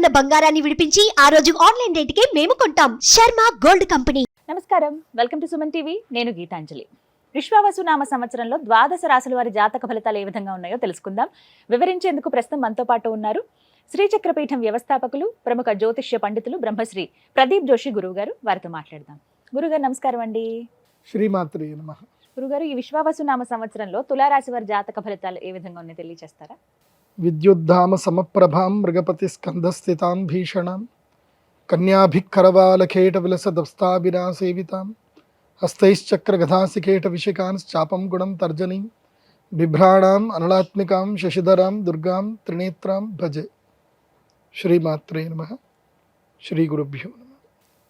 ఉన్న బంగారాన్ని విడిపించి ఆ రోజు ఆన్లైన్ రేటుకే మేము కొంటాం. Sharma gold company. నమస్కారం. Welcome to Suman TV. నేను గీతాంజలి. విశ్వావసు నామ సంవత్సరంలో ద్వాదశ రాశుల వారి జాతక ఫలితాలు ఏ విధంగా ఉన్నాయో తెలుసుకుందాం. వివరించేందుకు ప్రస్తుతం మనతో పాటు ఉన్నారు శ్రీచక్రపీఠం వ్యవస్థాపకులు ప్రముఖ జ్యోతిష్య పండితులు బ్రహ్మశ్రీ ప్రదీప్ జోషి గురువు గారు వారితో మాట్లాడదాం. గురుగారు నమస్కారం అండి. శ్రీమాత్రి నమ. గురుగారు ఈ విశ్వావసు నామ సంవత్సరంలో తులారాశి వారి జాతక ఫలితాలు ఏ విధంగా ఉన్నాయో తెలియజేస్తారా విద్యుద్ధామ సమప్రభాం మృగపతి స్కంధస్థితాం భీషణాం కన్యాభిక్కరవాలకేట విలసదస్తాభిరా సేవితాం హస్తైశ్చక్రగధాసికేట విషికాంశ్చాపం గుణం తర్జనీం బిభ్రాణాం అనలాత్మికాం శశిధరాం దుర్గాం త్రినేత్రాం భజే శ్రీమాత్రే నమ శ్రీ గురుభ్యో నమ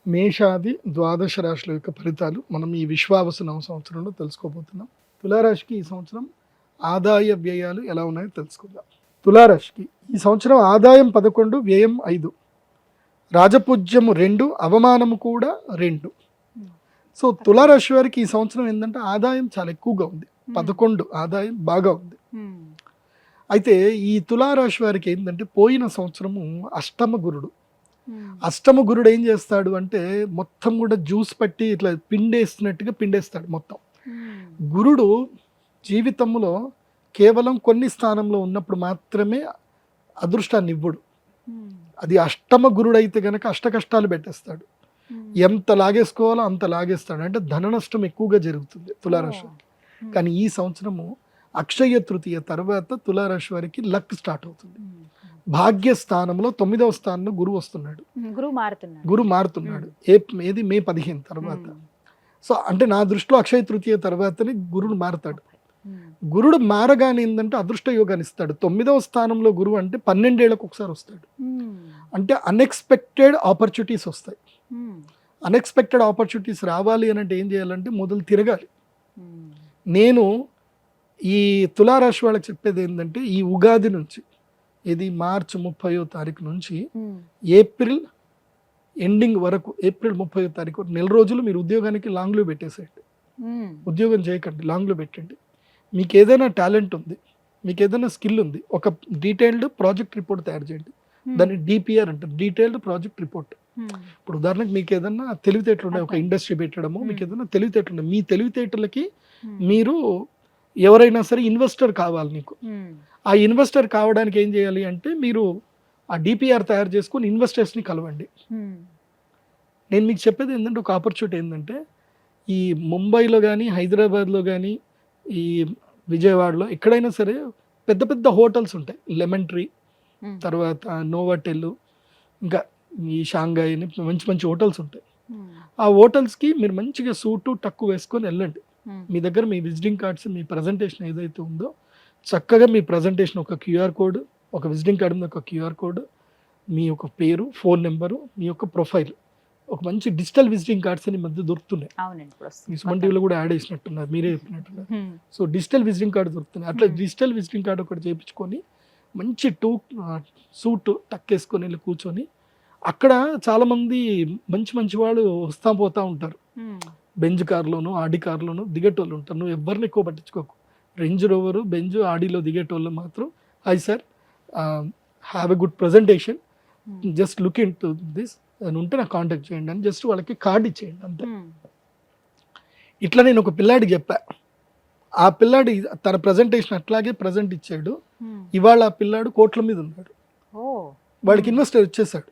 మేషాది ద్వాదశ రాశుల యొక్క ఫలితాలు మనం ఈ విశ్వావసు నవ సంవత్సరంలో తెలుసుకోబోతున్నాం. తులారాశికి ఈ సంవత్సరం ఆదాయ వ్యయాలు ఎలా ఉన్నాయో తెలుసుకుందాం. తులారాశికి ఈ సంవత్సరం ఆదాయం పదకొండు వ్యయం ఐదు. రాజపూజ్యము రెండు అవమానము కూడా రెండు. సో తులారాశి వారికి ఈ సంవత్సరం ఏంటంటే ఆదాయం చాలా ఎక్కువగా ఉంది. పదకొండు ఆదాయం బాగా ఉంది. అయితే ఈ తులారాశి వారికి ఏంటంటే పోయిన సంవత్సరము అష్టమ గురుడు. అష్టమ గురుడు ఏం చేస్తాడు అంటే మొత్తం కూడా జ్యూస్ పట్టి ఇట్లా పిండేస్తున్నట్టుగా పిండేస్తాడు మొత్తం. గురుడు జీవితంలో కేవలం కొన్ని స్థానంలో ఉన్నప్పుడు మాత్రమే అదృష్టాన్ని ఇవ్వడు. అది అష్టమ గురుడు అయితే గనక అష్ట కష్టాలు పెట్టేస్తాడు. ఎంత లాగేసుకోవాలో అంత లాగేస్తాడు. అంటే ధన నష్టం ఎక్కువగా జరుగుతుంది తులారాశి వారికి. కానీ ఈ సంవత్సరము అక్షయ తృతీయ తర్వాత తులారాశి వారికి లక్ స్టార్ట్ అవుతుంది. భాగ్య స్థానంలో తొమ్మిదవ స్థానంలో గురువు వస్తున్నాడు. గురువు మారుతున్నాడు. గురు మారుతున్నాడు. ఏ ఏది? మే పదిహేను తర్వాత. సో అంటే నా దృష్టిలో అక్షయ తృతీయ తర్వాతనే గురుడు మారుతాడు. గురుడు మారగానే ఏంటంటే అదృష్ట యోగాన్ని ఇస్తాడు. తొమ్మిదవ స్థానంలో గురువు అంటే పన్నెండేళ్ళకు ఒకసారి వస్తాడు. అంటే అన్ఎక్స్పెక్టెడ్ ఆపర్చునిటీస్ వస్తాయి. అన్ఎక్స్పెక్టెడ్ ఆపర్చునిటీస్ రావాలి అని అంటే ఏం చేయాలంటే మొదలు తిరగాలి. నేను ఈ తులారాశి వాళ్ళకి చెప్పేది ఏంటంటే ఈ ఉగాది నుంచి ఇది మార్చి ముప్పయో తారీఖు నుంచి ఏప్రిల్ ఎండింగ్ వరకు ఏప్రిల్ ముప్పై తారీఖు నెల రోజులు మీరు ఉద్యోగానికి లాంగ్లో పెట్టేసేయండి. ఉద్యోగం చేయకండి లాంగ్లో పెట్టండి. మీకు ఏదైనా టాలెంట్ ఉంది మీకు ఏదైనా స్కిల్ ఉంది ఒక డీటెయిల్డ్ ప్రాజెక్ట్ రిపోర్ట్ తయారు చేయండి. దాన్ని డిపిఆర్ అంటారు డీటెయిల్డ్ ప్రాజెక్ట్ రిపోర్ట్. ఇప్పుడు ఉదాహరణకు మీకు ఏదైనా తెలివితేటలు ఉన్నాయి ఒక. ఇండస్ట్రీ పెట్టడము. మీకు ఏదైనా తెలివితేటలు ఉన్నాయి మీ తెలివితేటలకి మీరు ఎవరైనా సరే ఇన్వెస్టర్ కావాలి నీకు. ఆ ఇన్వెస్టర్ కావడానికి ఏం చేయాలి అంటే మీరు ఆ డిపిఆర్ తయారు చేసుకొని ఇన్వెస్టర్స్ని కలవండి. నేను మీకు చెప్పేది ఏంటంటే ఒక ఆపర్చునిటీ ఏంటంటే ఈ ముంబైలో కానీ హైదరాబాద్లో కానీ ఈ విజయవాడలో ఎక్కడైనా సరే పెద్ద పెద్ద హోటల్స్ ఉంటాయి. లెమన్ ట్రీ తర్వాత నోవాటెల్ ఇంకా ఈ షాంఘాయ్ అని మంచి మంచి హోటల్స్ ఉంటాయి. ఆ హోటల్స్కి మీరు మంచిగా సూటు టక్కు వేసుకొని వెళ్ళండి. మీ దగ్గర మీ విజిటింగ్ కార్డ్స్ మీ ప్రజెంటేషన్ ఏదైతే ఉందో చక్కగా మీ ప్రజెంటేషన్ ఒక క్యూఆర్ కోడ్ ఒక విజిటింగ్ కార్డు మీద ఒక క్యూఆర్ కోడ్ మీ యొక్క పేరు ఫోన్ నెంబరు మీ యొక్క ప్రొఫైల్ ఒక మంచి డిజిటల్ విజిటింగ్ కార్డ్స్ అని మధ్య దొరుకుతున్నాయి అవునండి. సుమన్ టీవీలో కూడా యాడ్ చేసినట్టున్నారు మీరే చెప్పినట్టున్నారు. సో డిజిటల్ విజిటింగ్ కార్డు దొరుకుతున్నాయి అట్లా. డిజిటల్ విజిటింగ్ కార్డు ఒకటి చేయించుకొని మంచి టూ సూట్ టక్కేసుకొని వెళ్ళి కూర్చొని అక్కడ చాలామంది మంచి మంచి వాళ్ళు వస్తా పోతా ఉంటారు. బెంజ్ కార్లోను ఆడి కార్లోను దిగేటోళ్ళు ఉంటారు నువ్వు ఎవరిని ఎక్కువ పట్టించుకోకు రేంజ్ రోవరు బెంజ్ ఆడిలో దిగేటోళ్ళు మాత్రం hi sir have a good presentation. Just look into this ఉంటే నాకు కాంటాక్ట్ చేయండి అని జస్ట్ వాళ్ళకి కార్డ్ ఇచ్చేయండి అంతే. ఇట్లా నేను ఒక పిల్లాడికి చెప్పా ఆ పిల్లాడి తన ప్రజెంటేషన్ అట్లాగే ప్రజెంట్ ఇచ్చాడు. ఇవాళ ఆ పిల్లాడు కోట్ల మీద ఉన్నాడు. వాడికి ఇన్వెస్టర్ వచ్చేసాడు.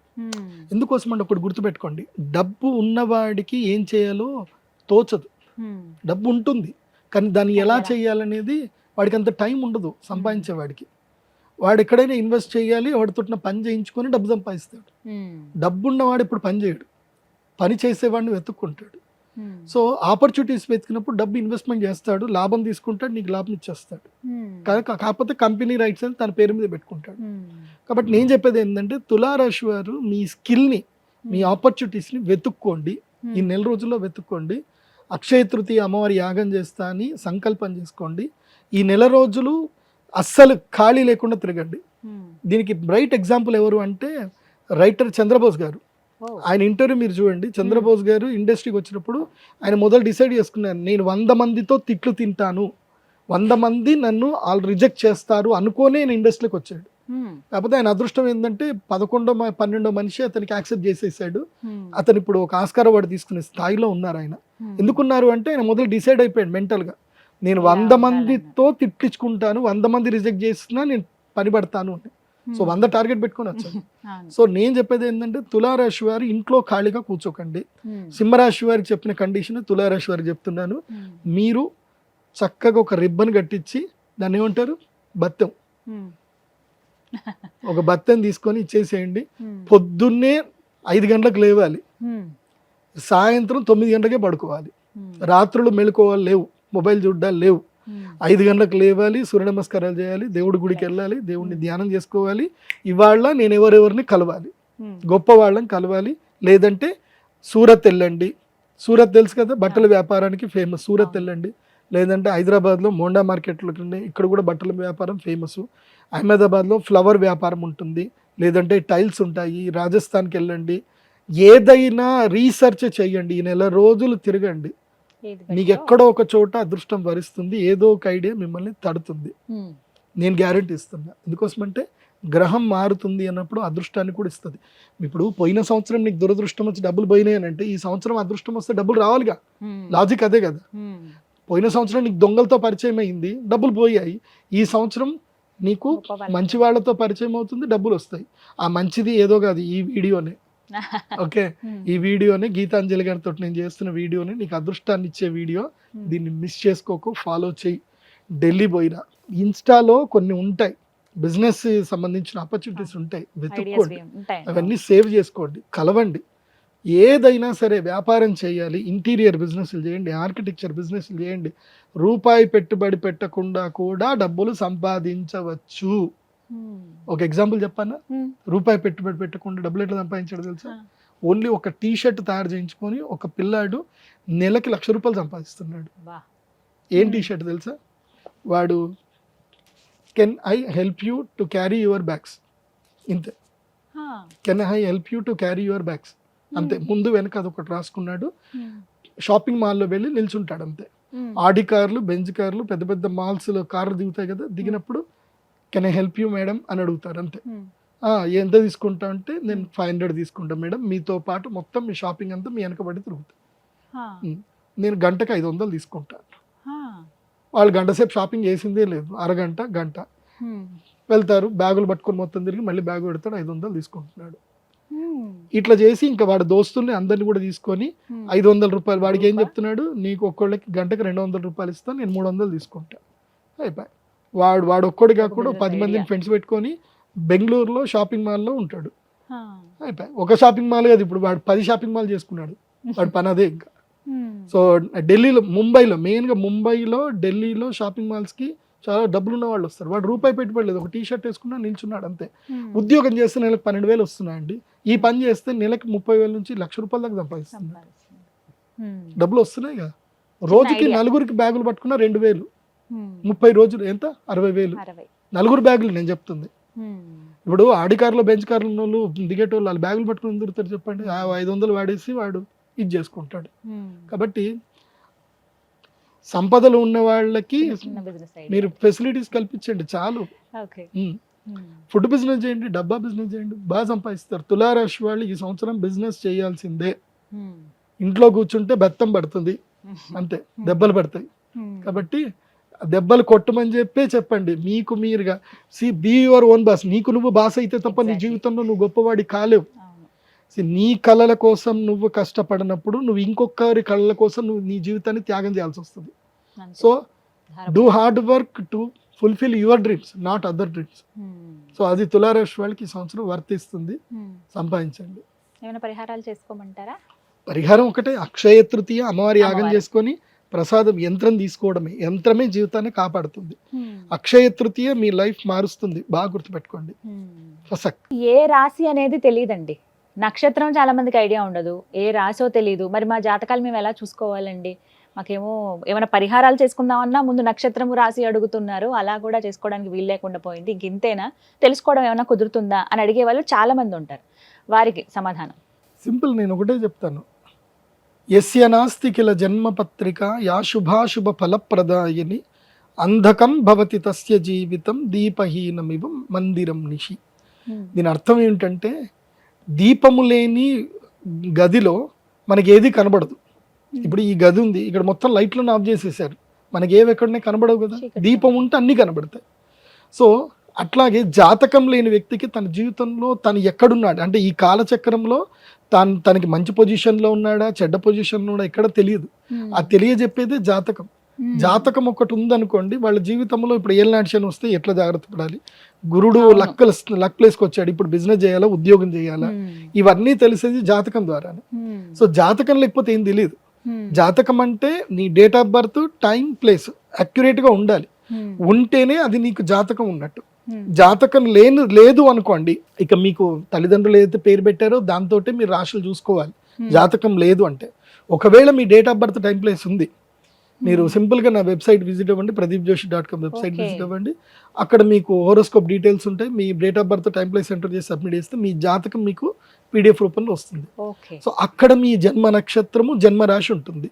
ఎందుకోసం అంటే ఒకటి గుర్తుపెట్టుకోండి డబ్బు ఉన్నవాడికి ఏం చేయాలో తోచదు. డబ్బు ఉంటుంది కానీ దాన్ని ఎలా ఎలా? చేయాలనేది వాడికి అంత టైం ఉండదు సంపాదించేవాడికి వాడు ఎక్కడైనా ఇన్వెస్ట్ చేయాలి వాడితో పని చేయించుకొని డబ్బు సంపాదిస్తాడు. డబ్బు ఉన్నవాడు ఇప్పుడు పని చేయడు. పని చేసేవాడిని వెతుక్కుంటాడు. సో ఆపర్చునిటీస్ వెతికినప్పుడు డబ్బు ఇన్వెస్ట్మెంట్ చేస్తాడు లాభం తీసుకుంటాడు నీకు లాభం ఇచ్చేస్తాడు. కాకపోతే కంపెనీ రైట్స్ అని తన పేరు మీద పెట్టుకుంటాడు. కాబట్టి నేను చెప్పేది ఏంటంటే తులారాశి వారు మీ స్కిల్ని మీ ఆపర్చునిటీస్ని వెతుక్కోండి. ఈ నెల రోజుల్లో వెతుక్కోండి. అక్షయ తృతీయ అమ్మవారి యాగం చేస్తా అని సంకల్పం చేసుకోండి. ఈ నెల రోజులు అస్సలు ఖాళీ లేకుండా తిరగండి. దీనికి బ్రైట్ ఎగ్జాంపుల్ ఎవరు అంటే రైటర్ చంద్రబోస్ గారు. ఆయన ఇంటర్వ్యూ మీరు చూడండి చంద్రబోస్ గారు ఇండస్ట్రీకి వచ్చినప్పుడు ఆయన మొదలు డిసైడ్ చేసుకున్నాను నేను వంద మందితో తిట్లు తింటాను వంద మంది నన్ను వాళ్ళు రిజెక్ట్ చేస్తారు అనుకోనే నేను ఇండస్ట్రీకి వచ్చాడు. కాకపోతే ఆయన అదృష్టం ఏంటంటే పదకొండో పన్నెండో మనిషి అతనికి యాక్సెప్ట్ చేసేసాడు. అతను ఇప్పుడు ఒక ఆస్కార్ అవార్డు తీసుకునే స్థాయిలో ఉన్నారు ఆయన. ఎందుకున్నారు అంటే ఆయన మొదలు డిసైడ్ అయిపోయాడు mental గా నేను వంద. మందితో తిట్టించుకుంటాను వంద మంది రిజెక్ట్ చేసినా నేను పని పడతాను అని సో. వంద టార్గెట్ పెట్టుకొని వచ్చాను. సో నేను చెప్పేది ఏంటంటే తులారాశి వారు ఇంట్లో ఖాళీగా కూర్చోకండి. సింహరాశి వారికి చెప్పిన కండిషన్ తులారాశి వారికి చెప్తున్నాను. మీరు చక్కగా ఒక రిబ్బన్ కట్టించి దాన్ని ఏమంటారు బత్తెం. ఒక బత్తెం తీసుకొని ఇచ్చేసేయండి. పొద్దున్నే ఐదు గంటలకు లేవాలి. సాయంత్రం తొమ్మిది గంటలకే పడుకోవాలి. రాత్రులు మెళుకోవాలి లేవు మొబైల్ చూడ్డాలు లేవు. ఐదు గంటలకు లేవాలి సూర్య నమస్కారాలు చేయాలి దేవుడి గుడికి వెళ్ళాలి దేవుడిని ధ్యానం చేసుకోవాలి. ఇవాళ నేను ఎవరెవరిని కలవాలి. గొప్ప వాళ్ళని కలవాలి. లేదంటే సూరత్ వెళ్ళండి. సూరత్ తెలుసు కదా బట్టల వ్యాపారానికి ఫేమస్ సూరత్. వెళ్ళండి. లేదంటే హైదరాబాద్లో మోండా మార్కెట్లో ఇక్కడ కూడా బట్టల వ్యాపారం ఫేమస్ అహ్మదాబాద్లో ఫ్లవర్ వ్యాపారం ఉంటుంది. లేదంటే టైల్స్ ఉంటాయి. రాజస్థాన్కి వెళ్ళండి. ఏదైనా రీసెర్చ్ చేయండి. ఈ నెల రోజులు తిరగండి. మీకు బెటరో? ఎక్కడో ఒక చోట అదృష్టం వరిస్తుంది ఏదో ఒక ఐడియా మిమ్మల్ని తడుతుంది. నేను గ్యారెంటీ ఇస్తున్నా. ఎందుకోసమంటే గ్రహం మారుతుంది అన్నప్పుడు అదృష్టాన్ని కూడా ఇస్తుంది. ఇప్పుడు పోయిన సంవత్సరం నీకు దురదృష్టం వచ్చి డబ్బులు పోయినాయి అని అంటే ఈ సంవత్సరం అదృష్టం వస్తే డబ్బులు రావాలిగా. లాజిక్ అదే కదా. పోయిన సంవత్సరం నీకు దొంగలతో పరిచయం అయింది డబ్బులు పోయాయి. ఈ సంవత్సరం నీకు మంచి వాళ్ళతో పరిచయం అవుతుంది డబ్బులు వస్తాయి. ఆ మంచిది ఏదో కాదు ఈ వీడియోనే. ఓకే. ఈ వీడియోని గీతాంజలి గారితో నేను చేస్తున్న వీడియోని నీకు అదృష్టాన్ని ఇచ్చే వీడియో. దీన్ని మిస్ చేసుకోకు ఫాలో చేయి ఢిల్లీ పోయినా. ఇన్స్టాలో కొన్ని ఉంటాయి. బిజినెస్ సంబంధించిన ఆపర్చునిటీస్ ఉంటాయి. వెతుక్కోండి. అవన్నీ సేవ్ చేసుకోండి. కలవండి. ఏదైనా సరే వ్యాపారం చేయాలి. ఇంటీరియర్ బిజినెస్లు చేయండి. ఆర్కిటెక్చర్ బిజినెస్లు చేయండి. రూపాయి పెట్టుబడి పెట్టకుండా కూడా డబ్బులు సంపాదించవచ్చు. ఒక ఎగ్జాంపుల్ చెప్పానా హ్మ్. రూపాయి పెట్టుబడి పెట్టకుండా డబ్బులు ఎట్లా సంపాదించాడు తెలుసా ఆ. ఓన్లీ ఒక టీ షర్ట్ తయారు చేయించుకొని ఒక పిల్లాడు నెలకి లక్ష రూపాయలు సంపాదిస్తున్నాడు. ఏం Hmm. టీ షర్ట్ తెలుసా వాడు can I help you to carry your bags ఇంతే. Can I help you to carry your bags అంతే ముందు వెనక అదొకటి రాసుకున్నాడు హ్మ్. షాపింగ్ మాల్లో వెళ్ళి నిల్చుంటాడు అంతే. ఆడి కార్లు బెంజ్ కార్లు పెద్ద పెద్ద మాల్స్లో కార్లు దిగుతాయి కదా దిగినప్పుడు can I help you madam అని అడుగుతారు అంతే. "ఆ, ఎంత తీసుకుంటా అంటే నేను ఫైవ్ హండ్రెడ్ తీసుకుంటా మేడం మీతో పాటు మొత్తం మీ షాపింగ్ అంతా మీ వెనకబడి తిరుగుతా హా. నేను గంటకి ఐదు వందలు తీసుకుంటాను. వాళ్ళు గంట సేపు షాపింగ్ చేసిందే లేదు అరగంట గంట హ్మ్. వెళ్తారు బ్యాగులు పట్టుకొని మొత్తం తిరిగి మళ్ళీ బ్యాగ్ పెడతాడు ఐదు వందలు తీసుకుంటున్నాడు. ఇట్లా చేసి ఇంకా వాడు దోస్తుల్ని అందరిని కూడా తీసుకొని. ఐదు వందల రూపాయలు వాడికి ఏం? చెప్తున్నాడు నీకు ఒక్కళ్ళకి గంటకి రెండు వందల రూపాయలు ఇస్తాను నేను మూడు వందలు తీసుకుంటా అయిపోయి వాడు వాడు ఒక్కడు ఒక కాకుండా పది మందిని. ఫ్రెండ్స్ పెట్టుకొని బెంగళూరులో షాపింగ్ మాల్లో ఉంటాడు ఒక షాపింగ్ మాల్ కాదు ఇప్పుడు వాడు పది షాపింగ్ మాల్ చేసుకున్నాడు వాడు పని అదే ఇంకా. సో ఢిల్లీలో ముంబైలో మెయిన్గా ముంబైలో ఢిల్లీలో షాపింగ్ మాల్స్కి చాలా డబ్బులు ఉన్న వాళ్ళు వస్తారు వాడు రూపాయి పెట్టుబడలేదు ఒక టీ షర్ట్ వేసుకున్నా నిల్చున్నాడు అంతే. ఉద్యోగం చేస్తే నెలకు పన్నెండు వేలు వస్తున్నాయండి ఈ పని చేస్తే నెలకి ముప్పై వేల నుంచి లక్ష రూపాయల దాకా. హ్మ్. డబ్బులు వస్తున్నాయి కదా రోజుకి. నలుగురికి బ్యాగులు పట్టుకున్న రెండు వేలు. ముప్పై రోజులు ఎంత? అరవై వేలు. నలుగురు బ్యాగులు నేను చెప్తుంది. ఇప్పుడు ఆడి కార్లో బెంచ్ కార్లు వాళ్ళు దిగేటోళ్ళు వాళ్ళు బ్యాగులు పట్టుకుని తిరుగుతారు చెప్పండి? ఆ ఐదు వందలు వాడేసి వాడు ఇది చేసుకుంటాడు. కాబట్టి సంపదలు ఉన్న వాళ్ళకి. మీరు ఫెసిలిటీస్ కల్పించండి చాలు. ఫుడ్ బిజినెస్ చేయండి డబ్బా బిజినెస్ చేయండి బాగా సంపాదిస్తారు. తులారాశి వాళ్ళు ఈ సంవత్సరం బిజినెస్ చేయాల్సిందే. ఇంట్లో కూర్చుంటే బెత్తం పడుతుంది. అంతే దెబ్బలు పడతాయి. కాబట్టి దెబ్బలు కొట్టమని చెప్పే చెప్పండి మీకు మీరుగా see be your own boss నీకు నువ్వు బాస్ అయితే తప్ప నీ. జీవితంలో నువ్వు గొప్పవాడి కాలేవు. See, నీ కళల కోసం నువ్వు కష్టపడినప్పుడు నువ్వు ఇంకొకరి కళల కోసం నువ్వు నీ జీవితాన్ని త్యాగం చేయాల్సి వస్తుంది. So. Do hard work to fulfil your dreams not other dreams. So అది తులారాశి వాళ్ళకి ఈ సంవత్సరం వర్తిస్తుంది హ్మ్. సంపాదించండి ఏమైనా పరిహారాలు చేసుకోమంటారా పరిహారం ఒకటే అక్షయ తృతీయ అమ్మవారి యాగం. చేసుకొని ప్రసాదం యంత్రం తీసుకోవడమే. యంత్రమే జీవితాన్ని కాపాడుతుంది. అక్షయ తృతీయ మీ లైఫ్ మారుస్తుంది. బాగా గుర్తుపెట్టుకోండి. ఏ రాశి అనేది తెలియదండి నక్షత్రం చాలా మందికి ఐడియా ఉండదు. ఏ రాశో తెలియదు మరి మా జాతకాలు మేము ఎలా చూసుకోవాలండి? మాకేమో ఏమైనా పరిహారాలు చేసుకుందామన్నా ముందు నక్షత్రము రాశి అడుగుతున్నారు. అలా కూడా చేసుకోవడానికి వీలు లేకుండా పోయింది. ఇంక ఇంతేనా? తెలుసుకోవడం ఏమైనా కుదురుతుందా? అని అడిగే వాళ్ళు చాలా మంది ఉంటారు. వారికి సమాధానం. సింపుల్ నేను ఒకటే చెప్తాను. యస్య నాస్తి కిల జన్మపత్రిక యా శుభాశుభ ఫలప్రదాయని అంధకం భవతి తస్య జీవితం దీపహీనమివ మందిరం నిషి. దీని అర్థం ఏంటంటే దీపము లేని గదిలో మనకి ఏది కనబడదు. ఇప్పుడు ఈ గది ఉంది ఇక్కడ మొత్తం లైట్లను ఆఫ్ చేసేసారు. మనకి ఏవి ఎక్కడనే కనబడవు కదా. దీపం ఉంటే అన్నీ కనబడతాయి. సో అట్లాగే జాతకం లేని వ్యక్తికి తన జీవితంలో తను ఎక్కడున్నాడు? అంటే ఈ కాలచక్రంలో తాను తనకి మంచి పొజిషన్లో ఉన్నాడా? చెడ్డ పొజిషన్లో ఉన్నాడా? ఎక్కడ తెలియదు. ఆ తెలియజెప్పేదే జాతకం. జాతకం ఒకటి ఉందనుకోండి వాళ్ళ జీవితంలో ఇప్పుడు ఏం నాట్యం వస్తే ఎట్లా జాగ్రత్త పడాలి? గురుడు అవును. లక్ లక్ ప్లేస్కి వచ్చాడు. ఇప్పుడు బిజినెస్ చేయాలా? ఉద్యోగం చేయాలా? ఇవన్నీ తెలిసేది జాతకం ద్వారానే. సో జాతకం లేకపోతే ఏం తెలియదు. జాతకం అంటే నీ date of birth time place. గా ఉండాలి. ఉంటేనే అది నీకు జాతకం ఉన్నట్టు. జాతకం లేని లేదు అనుకోండి. ఇక మీకు తల్లిదండ్రులు ఏదైతే పేరు పెట్టారో దాంతో మీరు రాశులు చూసుకోవాలి. జాతకం లేదు అంటే. ఒకవేళ మీ date of birth time place ఉంది. మీరు సింపుల్గా నా వెబ్సైట్ విజిట్ అవ్వండి. Pradeep Joshi dot com website. Visit అవ్వండి. అక్కడ మీకు హోరోస్కోప్ డీటెయిల్స్ ఉంటాయి. మీ date of birth time place enter చేసి సబ్మిట్ చేస్తే మీ జాతకం మీకు పీడిఎఫ్ రూపంలో వస్తుంది. సో అక్కడ మీ జన్మ నక్షత్రము జన్మ రాశి ఉంటుంది.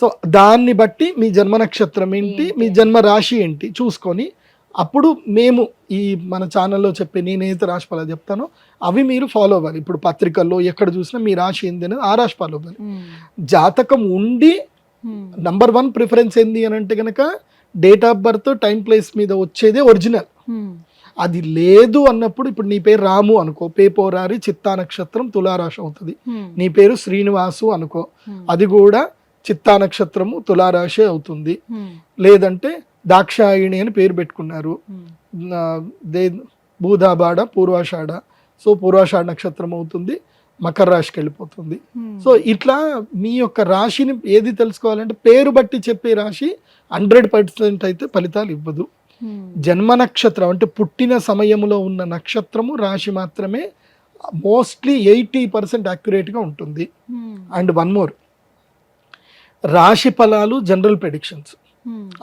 సో దాన్ని బట్టి మీ జన్మ నక్షత్రం ఏంటి? మీ జన్మ రాశి ఏంటి? చూసుకొని అప్పుడు మేము ఈ మన ఛానల్లో చెప్పే నేనైతే రాశి ఫలాలు చెప్తానో అవి మీరు ఫాలో అవ్వాలి. ఇప్పుడు పత్రికల్లో ఎక్కడ చూసినా మీ రాశి ఏంది అనేది ఆ రాశి ఫాలో అవ్వాలి. జాతకం ఉండి నంబర్ వన్ ప్రిఫరెన్స్ ఏంది అని అంటే కనుక date of birth time place మీద వచ్చేదే ఒరిజినల్. అది లేదు అన్నప్పుడు ఇప్పుడు నీ పేరు రాము అనుకో పేపోరారి చిత్తా నక్షత్రం తులారాశి అవుతుంది. నీ పేరు శ్రీనివాసు అనుకో. అది కూడా చిత్తా నక్షత్రము తులారాశి అవుతుంది. లేదంటే దాక్షాయిణి అని పేరు పెట్టుకున్నారు. దే భూదాబాడ పూర్వాషాఢ. సో పూర్వాషాఢ నక్షత్రం అవుతుంది మకర రాశికి వెళ్ళిపోతుంది. సో ఇట్లా మీ యొక్క రాశిని ఏది తెలుసుకోవాలంటే పేరు బట్టి చెప్పే రాశి హండ్రెడ్ పర్సెంట్ అయితే ఫలితాలు ఇవ్వదు. జన్మ నక్షత్రం అంటే పుట్టిన సమయంలో ఉన్న నక్షత్రము రాశి మాత్రమే మోస్ట్లీ ఎయిటీ పర్సెంట్గా ఉంటుంది. And one more. రాశి ఫలాలు జనరల్ ప్రెడిక్షన్స్.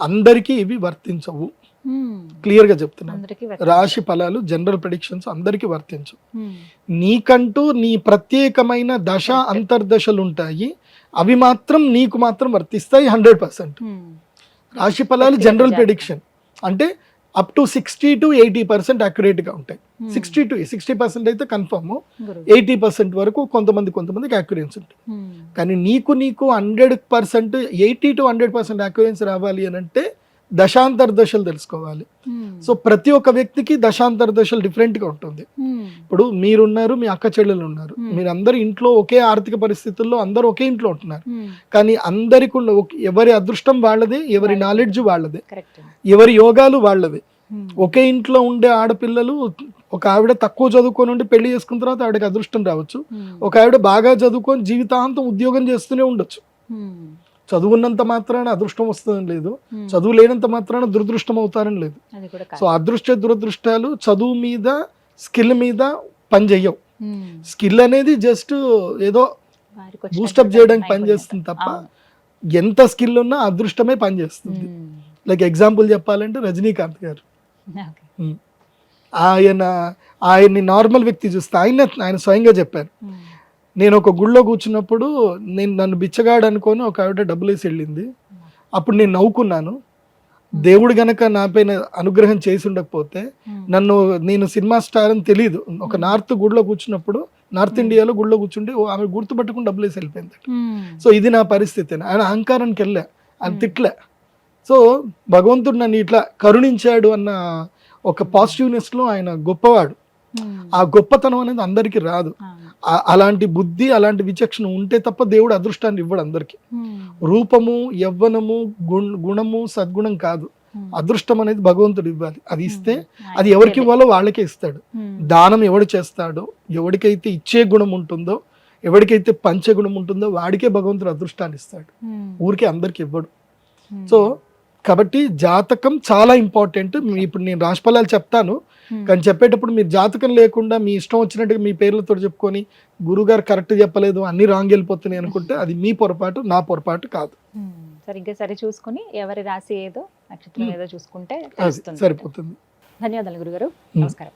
అందరికీ ఇవి వర్తించవు. క్లియర్గా చెప్తున్నాను రాశి ఫలాలు జనరల్ ప్రెడిక్షన్స్ అందరికీ వర్తించవు. నీకంటూ నీ ప్రత్యేకమైన దశ అంతర్దశలు ఉంటాయి అవి మాత్రం నీకు మాత్రం వర్తిస్తాయి హండ్రెడ్ పర్సెంట్. రాశి ఫలాలు జనరల్. ప్రెడిక్షన్ అంటే up to sixty to eighty పర్సెంట్గా ఉంటాయి. సిక్స్టీ టు సిక్స్టీ పర్సెంట్ అయితే కన్ఫర్మ్ ఎయిటీ పర్సెంట్ వరకు కొంతమంది కొంతమందికి అక్యురెన్స్ ఉంటుంది. కానీ నీకు నీకు hundred percent eighty to hundred percent occurrence రావాలి అని అంటే దశాంతర దశలు తెలుసుకోవాలి. సో ప్రతి ఒక్క వ్యక్తికి దశాంతర దశలు different గా ఉంటుంది ఇప్పుడు మీరున్నారు మీ అక్క చెల్లెలు ఉన్నారు. Hmm. మీరు అందరు ఇంట్లో ఒకే ఆర్థిక పరిస్థితుల్లో అందరూ ఒకే ఇంట్లో ఉంటున్నారు. కానీ అందరికి ఎవరి అదృష్టం వాళ్ళదే ఎవరి. నాలెడ్జ్ వాళ్ళదే. ఎవరి యోగాలు వాళ్ళవే. ఒకే ఇంట్లో ఉండే ఆడపిల్లలు ఒక ఆవిడ తక్కువ చదువుకొని ఉండి పెళ్ళి చేసుకున్న తర్వాత ఆవిడకి అదృష్టం రావచ్చు. ఒక ఆవిడ బాగా చదువుకొని జీవితాంతం ఉద్యోగం చేస్తూనే ఉండొచ్చు. చదువున్నంత మాత్రాన అదృష్టం వస్తుందని లేదు. చదువు లేనంత మాత్రాన దురదృష్టం అవుతారని లేదు సో అదృష్ట దురదృష్టాలు చదువు మీద స్కిల్ మీద పనిచేయవు. స్కిల్ అనేది జస్ట్ ఏదో బూస్టప్ చేయడానికి పనిచేస్తుంది తప్ప ఎంత స్కిల్ ఉన్నా అదృష్టమే పనిచేస్తుంది లైక్ ఎగ్జాంపుల్ చెప్పాలంటే రజనీకాంత్ గారు. ఆయన ఆయన్ని నార్మల్ వ్యక్తి చూస్తే ఆయన ఆయన స్వయంగా చెప్పారు. నేను ఒక గుళ్ళో కూర్చున్నప్పుడు నేను నన్ను బిచ్చగాడు అనుకొని ఒక ఆవిడ డబ్బులు వేసి వెళ్ళింది. అప్పుడు నేను నవ్వుకున్నాను. దేవుడు గనక నా పైన అనుగ్రహం చేసి ఉండకపోతే నన్ను నేను సినిమా స్టార్ అని తెలియదు ఒక నార్త్ గుడిలో కూర్చున్నప్పుడు నార్త్ ఇండియాలో గుడిలో కూర్చుంటే ఓ ఆమె గుర్తుపట్టుకుని డబ్బులు వేసి వెళ్ళిపోయింది. సో ఇది నా పరిస్థితి. ఆయన అహంకారానికి వెళ్ళా. అని తిట్లే. సో భగవంతుడు నన్ను ఇట్లా కరుణించాడు అన్న ఒక పాజిటివ్నెస్లో ఆయన గొప్పవాడు. ఆ గొప్పతనం అనేది అందరికీ రాదు. అలాంటి బుద్ధి అలాంటి విచక్షణ ఉంటే తప్ప దేవుడు అదృష్టాన్ని ఇవ్వడు అందరికి. రూపము యవ్వనము గుణ- గుణము సద్గుణం కాదు. అదృష్టం అనేది భగవంతుడు ఇవ్వాలి. అది ఇస్తే అది ఎవరికి ఇవ్వాలో వాళ్ళకే ఇస్తాడు. దానం ఎవడు చేస్తాడో ఎవరికైతే ఇచ్చే గుణం ఉంటుందో ఎవరికైతే పంచే గుణం ఉంటుందో వాడికే భగవంతుడు అదృష్టాన్ని ఇస్తాడు. ఊరికే అందరికి ఇవ్వడు. సో కాబట్టి జాతకం చాలా ఇంపార్టెంట్. ఇప్పుడు నేను రాశిఫలాలు చెప్తాను. కానీ చెప్పేటప్పుడు మీరు జాతకం లేకుండా మీ ఇష్టం వచ్చినట్టుగా మీ పేర్లతో చెప్పుకొని గురుగారు కరెక్ట్ చెప్పలేదు అన్ని రాంగ్ వెళ్ళిపోతున్నాయి అనుకుంటే అది మీ పొరపాటు నా పొరపాటు కాదు. సరిగ్గా సరి చూసుకుని ఎవరి రాశి ఏదో నక్షత్రం Hmm. ఏదో చూసుకుంటే సరిపోతుంది. ధన్యవాదాలు గురుగారు. Hmm. నమస్కారం.